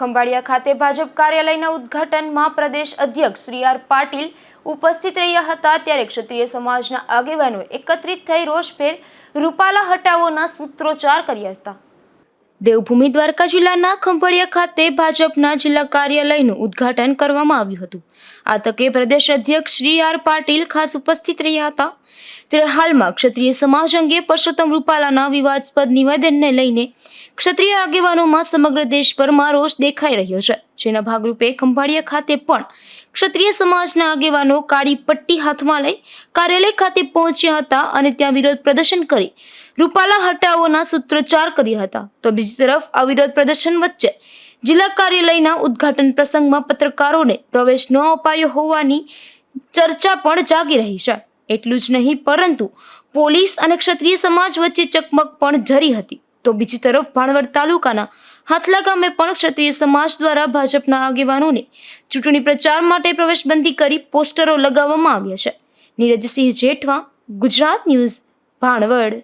ખંભાળિયા ખાતે ભાજપ કાર્યાલયના ઉદ્ઘાટનમાં પ્રદેશ અધ્યક્ષ શ્રી આર પાટીલ ઉપસ્થિત રહ્યા હતા. ત્યારે ક્ષત્રિય સમાજના આગેવાનો એકત્રિત થઈ રોષભેર રૂપાલા હટાવોના સૂત્રોચ્ચાર કર્યા હતા. દેવભૂમિ દ્વારકા જિલ્લાના ખંભાળિયા ખાતે ભાજપના જિલ્લા કાર્યાલયનું ઉદ્ઘાટન કરવામાં આવ્યું હતું. આ તકે પ્રદેશ અધ્યક્ષ શ્રી આર પાટીલ ખાસ ઉપસ્થિત રહ્યા હતા. ત્યારે હાલમાં ક્ષત્રિય સમાજ અંગે પરસોત્તમ રૂપાલાના વિવાદસ્પદ નિવેદનને લઈને ક્ષત્રિય આગેવાનોમાં સમગ્ર દેશભરમાં રોષ દેખાઈ રહ્યો છે. જેના ભાગરૂપે ખંભાળિયા ખાતે પણ ક્ષત્રિય સમાજના આગેવાનો કાળી પટ્ટી હાથમાં લઈ કાર્યાલય ખાતે પહોંચ્યા હતા અને ત્યાં વિરોધ પ્રદર્શન કરી રૂપાલા હટાવોના સૂત્રોચ્ચાર કર્યા હતા. તો બીજી તરફ અવિરોધ પ્રદર્શન વચ્ચે જિલ્લા કાર્યાલયના ઉદ્ઘાટન પ્રસંગમાં પત્રકારોને પ્રવેશ ન અપાયો હોવાની ચર્ચા પણ જાગી રહી છે. એટલું જ નહીં, પરંતુ પોલીસ અને ક્ષત્રિય સમાજ વચ્ચે ચકમક પણ જરી હતી. તો બીજી તરફ ભાણવડ તાલુકાના હાથલા ગામે પણ ક્ષત્રિય સમાજ દ્વારા ભાજપના આગેવાનોને ચૂંટણી પ્રચાર માટે પ્રવેશબંધી કરી પોસ્ટરો લગાવવામાં આવ્યા છે. નીરજસિંહ જેઠવા, ગુજરાત ન્યૂઝ, ભાણવડ.